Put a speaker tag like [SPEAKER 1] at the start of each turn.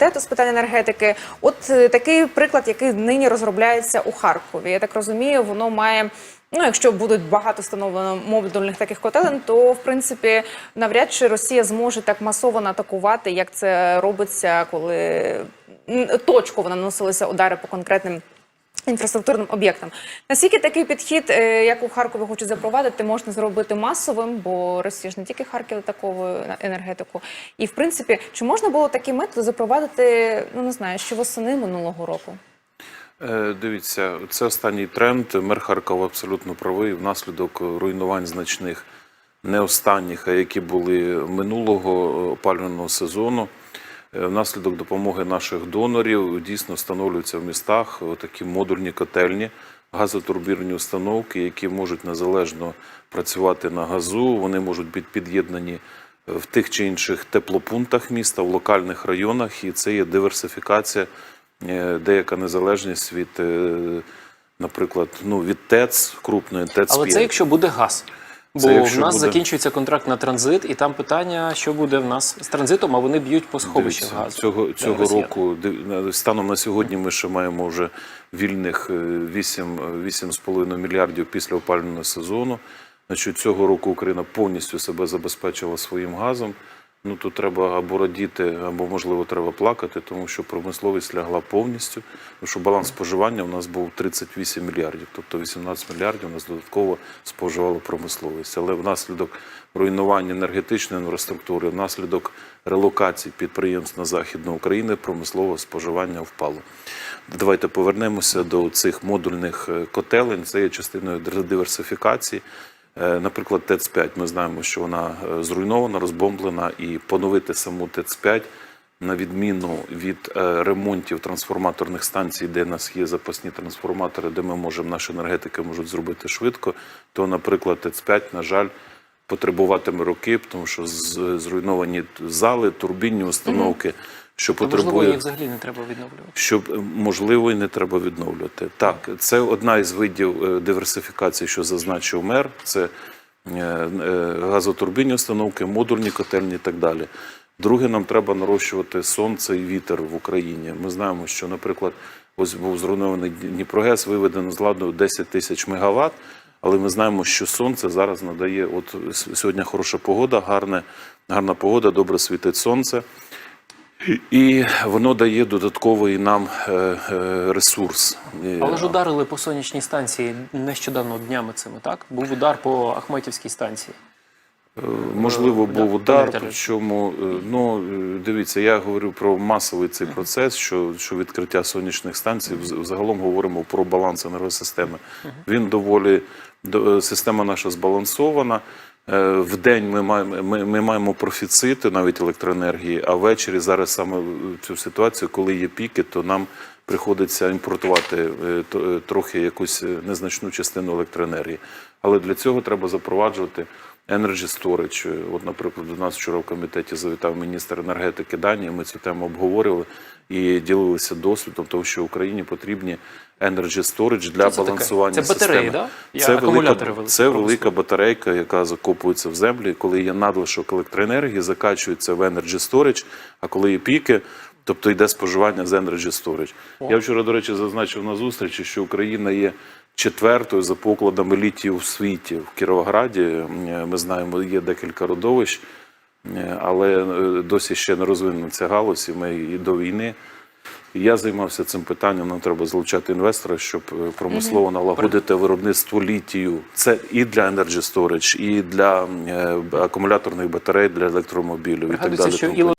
[SPEAKER 1] Комітету з питань енергетики. От е, такий приклад, який нині розробляється у Харкові. Я так розумію, воно має. Ну, якщо будуть багато встановлено модульних таких котелень, то в принципі навряд чи Росія зможе так масово атакувати, як це робиться, коли точково наносилися удари по конкретним інфраструктурним об'єктам. Наскільки такий підхід, е, як у Харкові хочуть запровадити, можна зробити масовим, бо Росія ж не тільки Харків атаковує енергетику. І в принципі, чи можна було такий метод запровадити, ну не знаю, ще восени минулого року?
[SPEAKER 2] Е, Дивіться, це останній тренд. Мер Харкова абсолютно правий. Внаслідок руйнувань значних, не останніх, а які були минулого опалювального сезону. Е, Внаслідок допомоги наших донорів дійсно встановлюються в містах такі модульні котельні, газотурбірні установки, які можуть незалежно працювати на газу. Вони можуть бути під'єднані в тих чи інших теплопунктах міста, в локальних районах, і це є диверсифікація, е, деяка незалежність від, е, наприклад, ну, від ТЕЦ, крупної ТЕЦ.
[SPEAKER 3] Але це якщо буде газ. Бо в нас
[SPEAKER 2] буде.
[SPEAKER 3] закінчується контракт на транзит, і там питання, що буде в нас з транзитом, а вони б'ють по сховищах газу.
[SPEAKER 2] Цього, цього
[SPEAKER 3] росіян.
[SPEAKER 2] року, станом на сьогодні, ми ще маємо вже вільних е, 8, е, 8,5 мільярдів після опалювального сезону. Значить, цього року Україна повністю себе забезпечила своїм газом. Ну тут треба або радіти, або можливо треба плакати, тому що промисловість лягла повністю. Тому що баланс споживання у нас був 38 мільярдів, тобто 18 мільярдів у нас додатково споживало промисловість. Але внаслідок руйнування енергетичної інфраструктури, внаслідок релокації підприємств на західну Україну, промислове споживання впало. Давайте повернемося до цих модульних е, котелень. Це є частиною диверсифікації. Е, Наприклад, ТЕЦ-5, ми знаємо, що вона е, зруйнована, розбомблена, і поновити саму ТЕЦ-5, на відміну від е, ремонтів трансформаторних станцій, де в нас є запасні трансформатори, де ми можемо, наші енергетики можуть зробити швидко, то, наприклад, ТЕЦ-5, на жаль, потребуватиме роки, тому що зруйновані зали, турбінні установки, що
[SPEAKER 3] Ну, Можливо,
[SPEAKER 2] потребує
[SPEAKER 3] взагалі не треба відновлювати.
[SPEAKER 2] щоб е, можливо і не треба відновлювати. Так, це одна із видів е, диверсифікації, що зазначив мер. Це е, газотурбінні установки, модульні котельні і так далі. Друге, нам треба нарощувати сонце і вітер в Україні. Ми знаємо, що, наприклад, ось був зруйнований Дніпрогес, виведено з ладу 10 тисяч мегаватт. Але ми знаємо, що сонце зараз надає. От сьогодні хороша погода, гарне, гарна погода, добре світить сонце. І воно дає додатковий нам е, е, ресурс.
[SPEAKER 3] Але ж ударили по сонячній станції нещодавно днями цими, так? Був удар по Ахметівській станції.
[SPEAKER 2] Е, Можливо, був удар. Причому, е, ну е, дивіться, я говорю про масовий цей процес, що, що відкриття сонячних станцій. Взагалом говоримо про баланс енергосистеми. Він доволі до- е, система наша збалансована. Е, В день ми маємо ми, ми маємо профіцити навіть електроенергії, а ввечері зараз саме цю ситуацію, коли є піки, то нам приходиться імпортувати е, е, трохи якусь е, незначну частину електроенергії. Але для цього треба запроваджувати Energy Storage. От, наприклад, до нас вчора в комітеті завітав міністр енергетики Данії. Ми цю тему обговорювали і ділилися досвідом, того, що Україні потрібні Energy Storage для
[SPEAKER 3] це таке?
[SPEAKER 2] балансування
[SPEAKER 3] Це батареї, да? Я
[SPEAKER 2] Це велика, це велика батарейка, яка закопується в землі. Коли є надлишок електроенергії, закачується в Energy Storage, а коли є піки, тобто йде споживання з Energy Storage. Я вчора, до речі, зазначив на зустрічі, що Україна є четвертою за покладами літію в світі. В Кіровограді ми знаємо, є декілька родовищ, але е, досі ще не розвинена ця галузь, і ми і до війни. Я займався цим питанням. Нам треба залучати інвестора, щоб е, промислово налагодити виробництво літію. Це і для Energy Storage, і для е, акумуляторних батарей, для електромобілів і так далі.